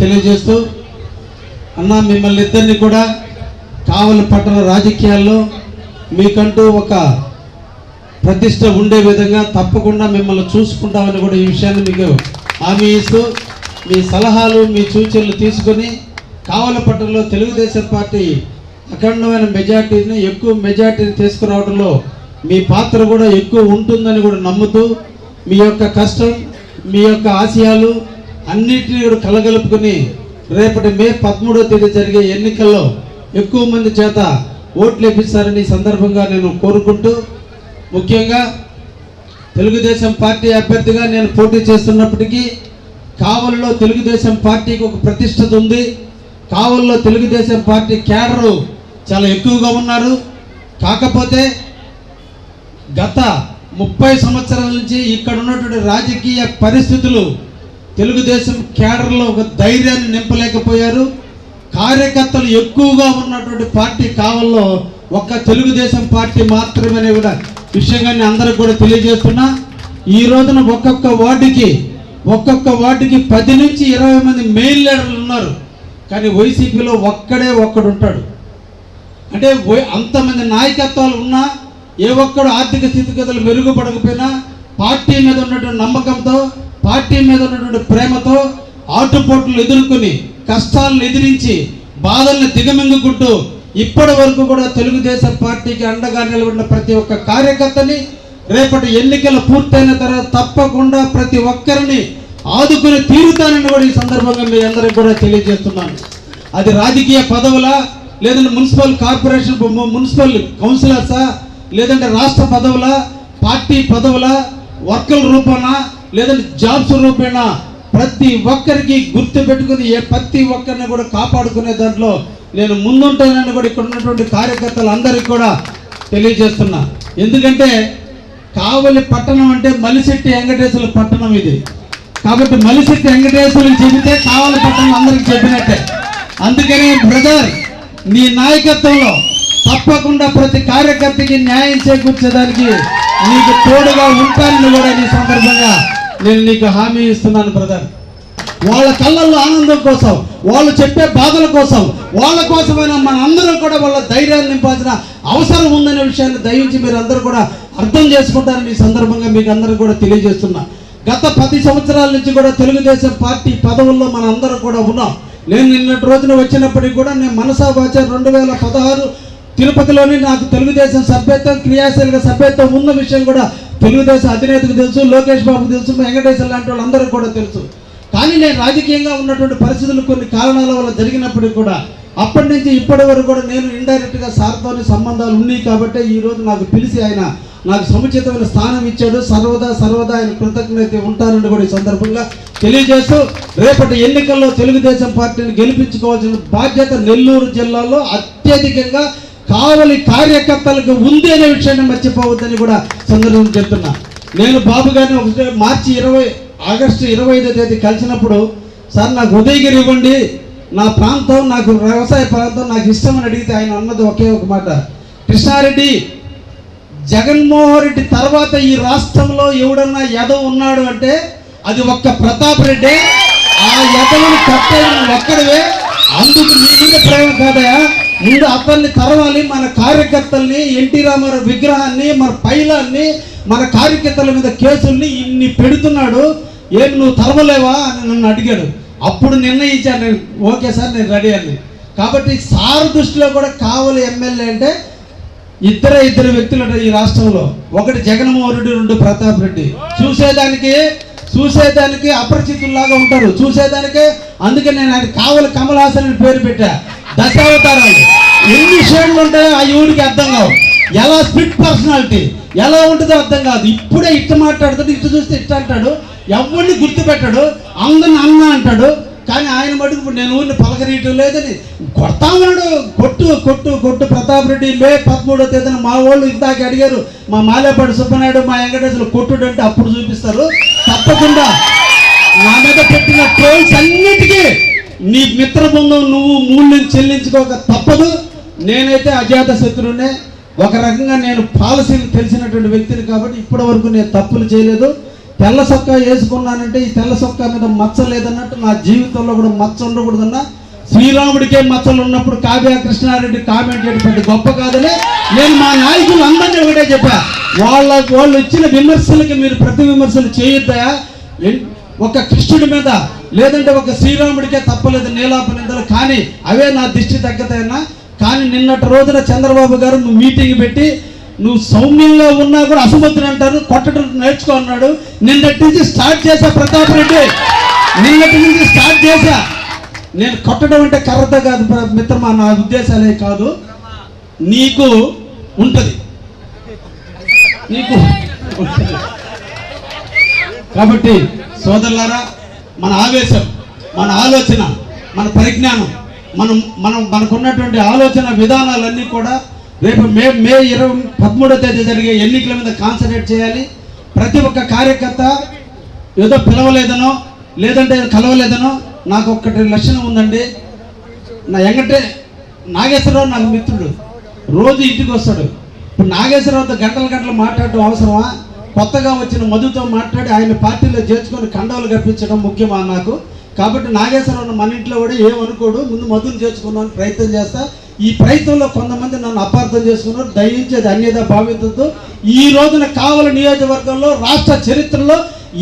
తెలియజేస్తూ అన్న మిమ్మల్ని ఇద్దరిని కూడా కావలి పట్టణ రాజకీయాల్లో మీకంటూ ఒక ప్రతిష్ట ఉండే విధంగా తప్పకుండా మిమ్మల్ని చూసుకుంటామని కూడా ఈ విషయాన్ని మీకు హామీ ఇస్తూ మీ సలహాలు మీ సూచనలు తీసుకొని కావలపట్టణంలో తెలుగుదేశం పార్టీ అఖండమైన మెజార్టీని ఎక్కువ మెజార్టీని తీసుకురావడంలో మీ పాత్ర కూడా ఎక్కువ ఉంటుందని కూడా నమ్ముతూ మీ యొక్క కష్టం మీ యొక్క ఆశయాలు అన్నిటినీ కూడా కలగలుపుకుని రేపటి మే పదమూడవ తేదీ జరిగే ఎన్నికల్లో ఎక్కువ మంది చేత ఓట్లు ఇప్పిస్తారని సందర్భంగా నేను కోరుకుంటూ ముఖ్యంగా తెలుగుదేశం పార్టీ అభ్యర్థిగా నేను పోటీ చేస్తున్నప్పటికీ కావల్లో తెలుగుదేశం పార్టీకి ఒక ప్రతిష్టత ఉంది. కావల్లో తెలుగుదేశం పార్టీ క్యాడరు చాలా ఎక్కువగా ఉన్నారు. కాకపోతే గత ముప్పై సంవత్సరాల నుంచి ఇక్కడ ఉన్నటువంటి రాజకీయ పరిస్థితులు తెలుగుదేశం కేడర్లో ఒక ధైర్యాన్ని నింపలేకపోయారు. కార్యకర్తలు ఎక్కువగా ఉన్నటువంటి పార్టీ కావల్లో ఒక్క తెలుగుదేశం పార్టీ మాత్రమే కూడా విషయంగా అందరికి కూడా తెలియజేస్తున్నా. ఈ రోజున ఒక్కొక్క వార్డుకి ఒక్కొక్క వార్డుకి పది నుంచి ఇరవై మంది మెయిన్ లీడర్లు ఉన్నారు. కానీ వైసీపీలో ఒక్కడే ఒక్కడు ఉంటాడు. అంటే అంతమంది నాయకత్వాలు ఉన్నా ఏ ఒక్కడు ఆర్థిక స్థితిగతులు మెరుగుపడకపోయినా పార్టీ మీద ఉన్నటువంటి నమ్మకంతో పార్టీ మీద ఉన్నటువంటి ప్రేమతో ఆటుపోట్లు ఎదుర్కొని కష్టాలను ఎదిరించి బాధల్ని దిగమింగుకుంటూ ఇప్పటి వరకు కూడా తెలుగుదేశం పార్టీకి అండగా నిలబడిన ప్రతి ఒక్క కార్యకర్తని రేపటి ఎన్నికలు పూర్తయిన తర్వాత తప్పకుండా ప్రతి ఒక్కరిని ఆదుకుని తీరుతానని కూడా ఈ సందర్భంగా మీ అందరికి కూడా తెలియజేస్తున్నాను. అది రాజకీయ పదవులా లేదంటే మున్సిపల్ కార్పొరేషన్ మున్సిపల్ కౌన్సిలర్సా లేదంటే రాష్ట్ర పదవులా పార్టీ పదవుల వర్కల రూపాన లేదంటే జాబ్స్ రూపేణ ప్రతి ఒక్కరికి గుర్తు పెట్టుకుని ఏ ప్రతి ఒక్కరిని కూడా కాపాడుకునే దాంట్లో నేను ముందుంటానని కూడా ఇక్కడ ఉన్నటువంటి కార్యకర్తలు అందరికీ కూడా తెలియజేస్తున్నా. ఎందుకంటే కావలి పట్టణం అంటే మలిశెట్టి వెంకటేశ్వర పట్టణం ఇది. కాబట్టి మలిశెట్టి వెంకటేశ్వరులు చెబితే కావలి పట్టణం అందరికి చెప్పినట్టే. అందుకనే బ్రదర్ నీ నాయకత్వంలో తప్పకుండా ప్రతి కార్యకర్తకి న్యాయం చేకూర్చేదానికి నీకు తోడుగా ఉంటానని కూడా నీ సందర్భంగా నేను నీకు హామీ ఇస్తున్నాను బ్రదర్ వాళ్ళ కళ్ళల్లో ఆనందం కోసం వాళ్ళు చెప్పే బాధల కోసం వాళ్ళ కోసమైనా మన అందరం కూడా వాళ్ళ ధైర్యాన్ని నింపాల్సిన అవసరం ఉందనే విషయాన్ని దయించి మీరు అందరూ కూడా అర్థం చేసుకుంటారని ఈ సందర్భంగా మీకు అందరూ కూడా తెలియజేస్తున్నా. గత పది సంవత్సరాల నుంచి కూడా తెలుగుదేశం పార్టీ పదవుల్లో మన అందరం కూడా ఉన్నాం. నేను నిన్నటి రోజున వచ్చినప్పటికీ కూడా నేను మనసా వాచ రెండు వేల పదహారు తిరుపతిలోని నాకు తెలుగుదేశం సభ్యత్వం క్రియాశీలక సభ్యత్వం ఉన్న విషయం కూడా తెలుగుదేశం అధినేతకు తెలుసు లోకేష్ బాబుకు తెలుసు వెంకటేశ్వర లాంటి వాళ్ళందరూ కూడా తెలుసు. కానీ నేను రాజకీయంగా ఉన్నటువంటి పరిస్థితులు కొన్ని కారణాల వల్ల జరిగినప్పటికీ కూడా అప్పటి నుంచి ఇప్పటి వరకు కూడా నేను ఇండైరెక్ట్గా సార్తోని సంబంధాలు ఉన్నాయి కాబట్టి ఈరోజు నాకు పిలిచి ఆయన నాకు సముచితమైన స్థానం ఇచ్చాడు. సర్వదా సర్వదా ఆయన కృతజ్ఞత ఉంటానని కూడా ఈ సందర్భంగా తెలియజేస్తూ రేపటి ఎన్నికల్లో తెలుగుదేశం పార్టీని గెలిపించుకోవాల్సిన బాధ్యత నెల్లూరు జిల్లాలో అత్యధికంగా కావలి కార్యకర్తలకు ఉంది అనే విషయాన్ని మర్చిపోవద్దని కూడా సందర్భం చెప్తున్నా. నేను బాబు గారిని ఒకటే మార్చి ఇరవై ఆగస్టు ఇరవై ఐదో తేదీ కలిసినప్పుడు సార్ నాకు ఉదయగిరి ఇవ్వండి. నా ప్రాంతం నాకు వ్యవసాయ ప్రాంతం నాకు ఇష్టమని అడిగితే ఆయన అన్నది ఒకే ఒక మాట. కృష్ణారెడ్డి జగన్మోహన్ రెడ్డి తర్వాత ఈ రాష్ట్రంలో ఎవడన్నా యదవ ఉన్నాడు అంటే అది ఒక్క ప్రతాప్ రెడ్డి. ఆ యదవుని కట్టే ఒక్కడవే. అందుకు నీ మీద ప్రేమ కాదయా ముందు అతన్ని తరవాలి మన కార్యకర్తల్ని ఎన్టీ రామారావు విగ్రహాన్ని మన పైలాన్ని మన కార్యకర్తల మీద కేసుల్ని ఇన్ని పెడుతున్నాడు. ఏం నువ్వు తరవలేవా అని నన్ను అడిగాడు. అప్పుడు నిర్ణయించాను నేను. ఓకే సార్ నేను రెడీ అని కాబట్టి సార్ దృష్టిలో కూడా కావాలి ఎమ్మెల్యే అంటే ఇద్దరే ఇద్దరు వ్యక్తులు ఉంటారు ఈ రాష్ట్రంలో. ఒకటి జగన్మోహన్ రెడ్డి రెండు ప్రతాప్ రెడ్డి. చూసేదానికి చూసేదానికి అపరిచితుల్లాగా ఉంటారు. చూసేదానికి అందుకే నేను ఆయన కావలి కమల్ హాసన్ అని పేరు పెట్టా. దశావతారాలు. ఎన్ని షేడ్లు ఉంటాయో ఆ యువుడికి అర్థం కావు. ఎలా స్ప్లిట్ పర్సనాలిటీ ఎలా ఉంటుందో అర్థం కాదు. ఇప్పుడే ఇట్ట మాట్లాడుతాడు ఇటు చూస్తే ఇట్ట అంటాడు. ఎవరిని గుర్తుపెట్టాడు అందరిని అన్న అంటాడు. కానీ ఆయన మటుకు ఇప్పుడు నేను ఊరిని పలకరీయటం లేదని కొడతామన్నాడు కొట్టు కొట్టు కొట్టు. ప్రతాప్ రెడ్డి మే పదమూడో తేదీన మా వాళ్ళు ఇందాక అడిగారు మా మాలేపాటి సుబ్బనాయుడు మా వెంకటేశ్వరు కొట్టుడు అంటే అప్పుడు చూపిస్తారు. తప్పకుండా నా మీద పెట్టిన ట్రోల్స్ అన్నిటికీ నీ మిత్ర బృందం నువ్వు మూల్యం చెల్లించుకోక తప్పదు. నేనైతే అజాత శత్రువునే. ఒక రకంగా నేను పాలసీలు తెలిసినటువంటి వ్యక్తిని కాబట్టి ఇప్పటి వరకు నేను తప్పులు చేయలేదు. తెల్ల సొక్కా వేసుకున్నానంటే ఈ తెల్ల సొక్కా మీద మచ్చ లేదన్నట్టు నా జీవితంలో కూడా మచ్చ ఉండకూడదన్నా. శ్రీరాముడికే మచ్చలు ఉన్నప్పుడు కావ్య కృష్ణారెడ్డి కామెంట్ చేయడం గొప్ప కాదని నేను మా నాయకులు అందరినీ ఒకటే చెప్పా. వాళ్ళ వాళ్ళు ఇచ్చిన విమర్శలకి మీరు ప్రతి విమర్శలు చేయొద్దా? ఒక కృష్ణుడి మీద లేదంటే ఒక శ్రీరాముడికే తప్పలేదు నీలాప నిందలు. కానీ అవే నా దిష్టి తగ్గతాయన్నా. కానీ నిన్నటి రోజున చంద్రబాబు గారు నువ్వు మీటింగ్ పెట్టి నువ్వు సౌమ్యంగా ఉన్నా కూడా అసమర్థులు అంటారు కొట్టడం నేర్చుకో అన్నాడు. నిన్నటి నుంచి స్టార్ట్ చేశా ప్రతాప్ రెడ్డి. నిన్నటి నుంచి స్టార్ట్ చేశా. నేను కొట్టడం అంటే కర్రత కాదు మిత్రమా నా ఉద్దేశాలే కాదు. నీకు ఉంటుంది. నీకు కాబట్టి సోదరులారా మన ఆవేశం మన ఆలోచన మన పరిజ్ఞానం మనం మనం మనకున్నటువంటి ఆలోచన విధానాలన్నీ కూడా రేపు మే మే ఇరవై పదమూడో తేదీ జరిగే ఎన్నికల మీద కాన్సన్ట్రేట్ చేయాలి. ప్రతి ఒక్క కార్యకర్త ఏదో పిలవలేదనో లేదంటే కలవలేదనో నాకు ఒక్కటి లక్షణం ఉందండి. నా ఎంగటే నాగేశ్వరరావు నాకు మిత్రుడు. రోజు ఇంటికి వస్తాడు. ఇప్పుడు నాగేశ్వరరావుతో గంటల గంటలు మాట్లాడటం అవసరమా? కొత్తగా వచ్చిన మధుతో మాట్లాడి ఆయన పార్టీలో చేర్చుకొని కండవలు కప్పించడం ముఖ్యమా నాకు? కాబట్టి నాగేశ్వరరావు మన ఇంట్లో కూడా ఏమనుకోడు ముందు మధుని చేర్చుకున్నాను ప్రయత్నం చేస్తా. ఈ ప్రయత్నంలో కొంతమంది నన్ను అపార్థం చేసుకున్నారు. దయించి అది అన్యదా భావించద్దు. ఈ రోజున కావల నియోజకవర్గంలో రాష్ట్ర చరిత్రలో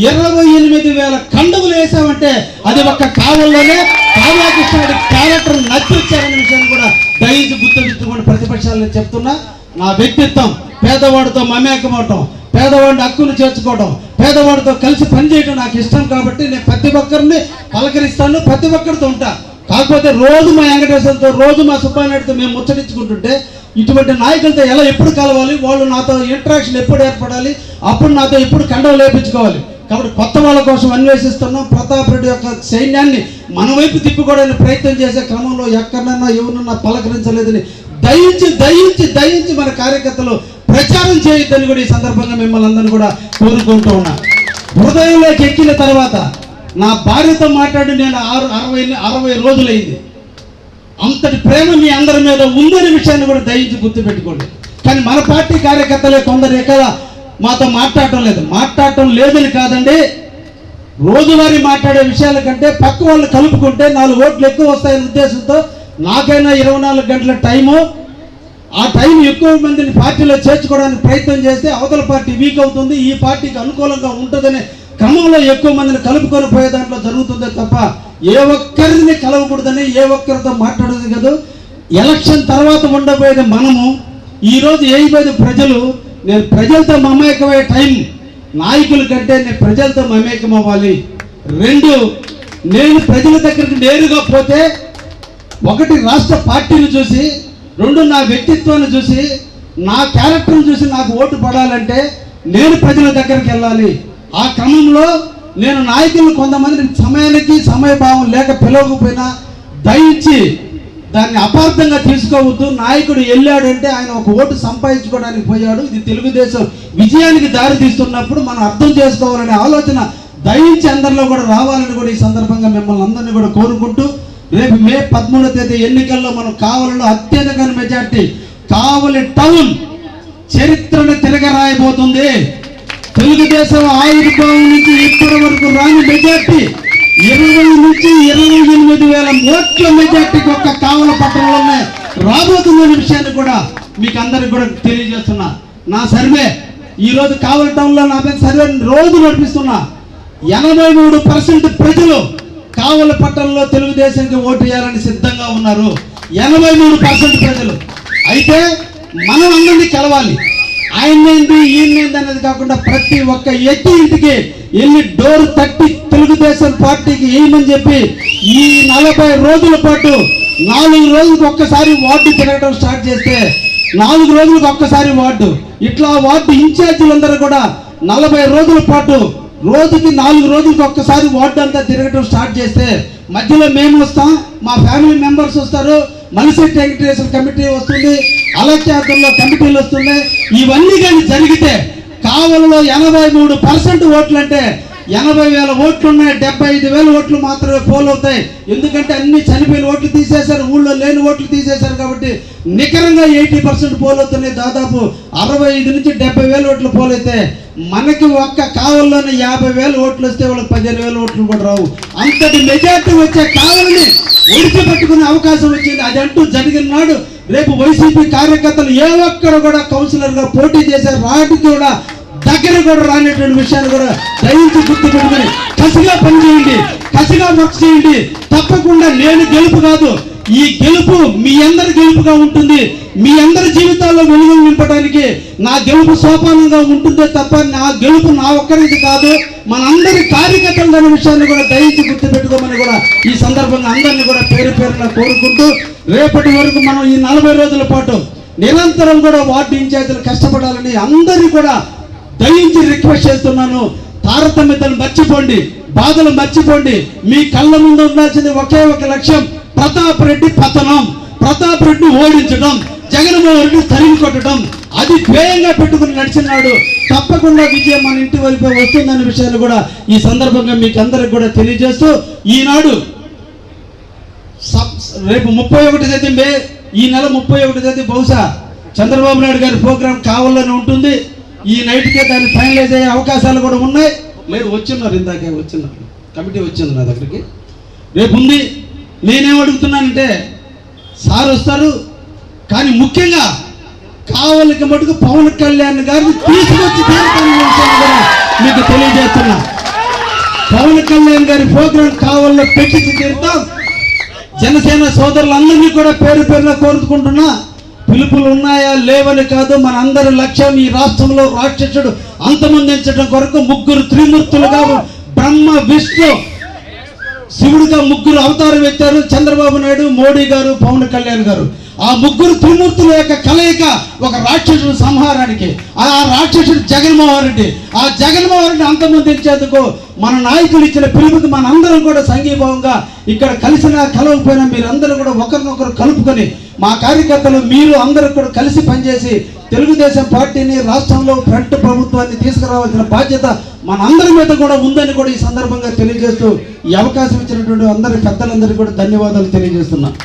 ఇరవై ఎనిమిది వేల కండుగులు వేసామంటే అది ఒక కావల్లోనే కావ్యాకృష్ణుడి క్యారెక్టర్ నచ్చించారనే విషయాన్ని కూడా దయించి గుర్తుపెట్టుకోండి ప్రతిపక్షాలను చెప్తున్నా. నా వ్యక్తిత్వం పేదవాడితో మమేకమవటం పేదవాడిని హక్కును చేర్చుకోవడం పేదవాడితో కలిసి పనిచేయడం నాకు ఇష్టం కాబట్టి నేను ప్రతి ఒక్కరిని పలకరిస్తాను ప్రతి ఒక్కరితో ఉంటా. కాకపోతే రోజు మా వెంకటేశ్వరతో రోజు మా సుబ్బానాయుడితో మేము ముచ్చరించుకుంటుంటే ఇటువంటి నాయకులతో ఎలా ఎప్పుడు కలవాలి వాళ్ళు నాతో ఇంటరాక్షన్ ఎప్పుడు ఏర్పడాలి అప్పుడు నాతో ఎప్పుడు కండవ లేపించుకోవాలి. కాబట్టి కొత్త వాళ్ళ కోసం అన్వేషిస్తున్నాం. ప్రతాప్ రెడ్డి యొక్క సైన్యాన్ని మన వైపు తిప్పుకోవడానికి ప్రయత్నం చేసే క్రమంలో ఎక్కడన్నా ఎవరినన్నా పలకరించలేదని దయించి దయించి దయించి మన కార్యకర్తలు ప్రచారం చేయొద్దని కూడా ఈ సందర్భంగా మిమ్మల్ని అందరినీ కూడా కోరుకుంటూ ఉన్నా. హృదయంలోకి ఎక్కిన తర్వాత నా భార్యతో మాట్లాడి నేను ఆరు అరవై అరవై రోజులైంది. అంతటి ప్రేమ మీ అందరి మీద ఉందనే విషయాన్ని కూడా దయించి గుర్తుపెట్టుకోండి. కానీ మన పార్టీ కార్యకర్తలే కొందరు ఎక్కడ మాతో మాట్లాడటం లేదు. మాట్లాడటం లేదని కాదండి రోజువారీ మాట్లాడే విషయాల కంటే పక్క వాళ్ళు కలుపుకుంటే నాలుగు ఓట్లు ఎక్కువ వస్తాయనే ఉద్దేశంతో నాకైనా ఇరవై నాలుగు గంటల టైము ఆ టైం ఎక్కువ మందిని పార్టీలో చేర్చుకోవడానికి ప్రయత్నం చేస్తే అవతల పార్టీ వీక్ అవుతుంది ఈ పార్టీకి అనుకూలంగా ఉంటుందనే క్రమంలో ఎక్కువ మందిని కలుపుకొని పోయే దాంట్లో జరుగుతుందే తప్ప ఏ ఒక్కరిని కలవకూడదని ఏ ఒక్కరితో మాట్లాడదు కదా. ఎలక్షన్ తర్వాత ఉండబోయేది మనము. ఈరోజు ఏమైపోయేది ప్రజలు నేను ప్రజలతో మమేకమయ్యే టైం నాయకుల కంటే నేను ప్రజలతో మమేకం అవ్వాలి. రెండు నేను ప్రజల దగ్గరికి నేరుగా పోతే ఒకటి రాష్ట్ర పార్టీని చూసి రెండు నా వ్యక్తిత్వాన్ని చూసి నా క్యారెక్టర్ని చూసి నాకు ఓటు పడాలంటే నేను ప్రజల దగ్గరికి వెళ్ళాలి. ఆ క్రమంలో నేను నాయకులను కొంతమంది సమయానికి సమయభావం లేక పిలవకపోయినా దయించి దాన్ని అపార్థంగా తీసుకోవద్దు. నాయకుడు వెళ్ళాడంటే ఆయన ఒక ఓటు సంపాదించుకోవడానికి పోయాడు. ఇది తెలుగుదేశం విజయానికి దారి తీస్తున్నప్పుడు మనం అర్థం చేసుకోవాలనే ఆలోచన దయించి అందరిలో కూడా రావాలని కూడా ఈ సందర్భంగా మిమ్మల్ని అందరినీ కూడా కోరుకుంటూ రేపు మే పదమూడవ తేదీ ఎన్నికల్లో మనం కావలిలో అత్యధిక మెజార్టీ కావలి టౌన్ చరిత్రను తిరగరాయబోతుంది. తెలుగుదేశం ఆవిర్భావం నుంచి ఇప్పటి వరకు రాని మెజార్టీ ఇరవై నుంచి ఇరవై ఎనిమిది వేల ఓట్ల మెజార్టీకి ఒక్క కావల పట్టణంలోనే రాబోతున్న విషయాన్ని కూడా మీకు అందరికి కూడా తెలియజేస్తున్నా. నా సర్వే ఈరోజు కావలి టౌన్లో నా మీద సర్వే రోజు నడిపిస్తున్నా. ఎనభై మూడు పర్సెంట్ ప్రజలు కావల పట్టణంలో తెలుగుదేశానికి ఓటు వేయాలని సిద్ధంగా ఉన్నారు. ఎనభై మూడు పర్సెంట్ ప్రజలు. అయితే మనం అందరినీ కలవాలి. ఆయన్నేంది ఈయనేంది అనేది కాకుండా ప్రతి ఒక్క వ్యక్తి ఇంటికి వెళ్ళి డోర్ తట్టి తెలుగుదేశం పార్టీకి వేయమని చెప్పి ఈ నలభై రోజుల పాటు నాలుగు రోజులకు ఒక్కసారి వార్డు తిరగడం స్టార్ట్ చేస్తే నాలుగు రోజులకు ఒక్కసారి వార్డు. ఇట్లా వార్డు ఇన్ఛార్జీలందరూ కూడా నలభై రోజుల పాటు రోజుకి నాలుగు రోజులకి ఒక్కసారి వార్డు అంతా తిరగడం స్టార్ట్ చేస్తే మధ్యలో మేము వస్తాం మా ఫ్యామిలీ మెంబర్స్ వస్తారు మనిషి వెంకటేశ్వర కమిటీ వస్తుంది అలక్యార్థంలో కమిటీలు వస్తున్నాయి. ఇవన్నీ కానీ జరిగితే కావలలో ఎనభై మూడు పర్సెంట్ ఓట్లంటే ఎనభై వేల ఓట్లు ఉన్నాయి డెబ్బై ఐదు వేల ఓట్లు మాత్రమే పోల్ అవుతాయి. ఎందుకంటే అన్ని చనిపోయిన ఓట్లు తీసేశారు ఊళ్ళో లేని ఓట్లు తీసేశారు కాబట్టి నికరంగా ఎయిటీ పర్సెంట్ పోల్ అవుతున్నాయి దాదాపు. అరవై ఐదు నుంచి డెబ్బై వేల ఓట్లు పోల్ అయితే మనకి ఒక్క కావల్లోనే యాభై వేల ఓట్లు వస్తే వాళ్ళకి పదిహేను వేల ఓట్లు కూడా రావు. అంతటి మెజార్టీ వచ్చే కావాలని విడిచిపెట్టుకునే అవకాశం వచ్చింది. అది అంటూ జరిగిన నాడు రేపు వైసీపీ కార్యకర్తలు ఏ ఒక్కరు కూడా కౌన్సిలర్గా పోటీ చేసే రాటికి కూడా దగ్గర కూడా రానటువంటి విషయాన్ని కూడా దయించి గుర్తు పెట్టుకుని కసిగా పనిచేయండి కసిగా వర్క్ చేయండి. తప్పకుండా నేను గెలుపు కాదు ఈ గెలుపు మీ అందరి గెలుపుగా ఉంటుంది. మీ అందరి జీవితాల్లో వెలుగు నింపడానికి నా గెలుపు సోపానంగా ఉంటుందే తప్ప నా గెలుపు నా ఒక్కరికి కాదు. మనందరి కార్యకర్తలు అనే విషయాన్ని కూడా దయించి గుర్తు పెట్టుకోమని కూడా ఈ సందర్భంగా అందరినీ కూడా పేరు పేరున కోరుకుంటూ రేపటి వరకు మనం ఈ నలభై రోజుల పాటు నిరంతరం కూడా వార్డు ఇన్ఛార్జీలు కష్టపడాలని అందరినీ కూడా దయించి రిక్వెస్ట్ చేస్తున్నాను. తారతమ్యతను మర్చిపోండి. బాధలు మర్చిపోండి. మీ కళ్ళ ముందు ఉండాల్సింది ఒకే ఒక లక్ష్యం. ప్రతాప్ రెడ్డి పతనం. ప్రతాప్ రెడ్డి ఓడించడం. జగన్మోహన్ రెడ్డి తరిగి కొట్టడం. అది ధ్యేయంగా పెట్టుకుని నడిచినాడు. తప్పకుండా విజయం మన ఇంటి వైపు వస్తుందనే విషయాన్ని కూడా ఈ సందర్భంగా మీకు అందరికి కూడా తెలియజేస్తూ ఈనాడు సబ్- రేపు ముప్పై ఒకటి తేదీ మే ఈ నెల ముప్పై ఒకటి తేదీ బహుశా చంద్రబాబు నాయుడు గారి ప్రోగ్రాం కావాలని ఉంటుంది. ఈ నైట్కే దాన్ని ఫైనలైజ్ అయ్యే అవకాశాలు కూడా ఉన్నాయి. లేదు వచ్చిన్నారు ఇందాకే వచ్చిన్నారు. కమిటీ వచ్చింది నా దగ్గరికి. రేపు ఉంది. నేనేం అడుగుతున్నానంటే సార్ వస్తారు కానీ ముఖ్యంగా కావలికి మటుకు పవన్ కళ్యాణ్ గారిని తీసుకొచ్చి మీకు తెలియజేస్తున్నా. పవన్ కళ్యాణ్ గారి ప్రోగ్రాం కావాలో పెట్టించి తీరుతాం జనసేన సోదరులందరినీ కూడా పేరు పేరున కోరుకుంటున్నా. పిలుపులు ఉన్నాయా లేవని కాదు మన అందరి లక్ష్యం ఈ రాష్ట్రంలో రాక్షసుడు అంతమందించడం కొరకు ముగ్గురు త్రిమూర్తులుగా బ్రహ్మ విష్ణు శివుడిగా ముగ్గురు అవతారం ఎత్తారు. చంద్రబాబు నాయుడు మోడీ గారు పవన్ కళ్యాణ్ గారు. ఆ ముగ్గురు త్రిమూర్తుల యొక్క కలయిక ఒక రాక్షసుడు సంహారానికి ఆ రాక్షసుడు జగన్మోహన్ రెడ్డి. ఆ జగన్మోహన్ రెడ్డి అంతమందించేందుకు మన నాయకులు ఇచ్చిన పిలుపుకి మన అందరం కూడా సంఘీభావంగా ఇక్కడ కలిసినా కలవకపోయినా మీరందరూ కూడా ఒకరినొకరు కలుపుకొని మా కార్యకర్తలు మీరు అందరూ కూడా కలిసి పనిచేసి తెలుగుదేశం పార్టీని రాష్ట్రంలో ఫ్రంట్ ప్రభుత్వాన్ని తీసుకురావాల్సిన బాధ్యత మన అందరి మీద కూడా ఉందని కూడా ఈ సందర్భంగా తెలియజేస్తూ ఈ అవకాశం ఇచ్చినటువంటి అందరి పెద్దలందరికీ కూడా ధన్యవాదాలు తెలియజేస్తున్నాను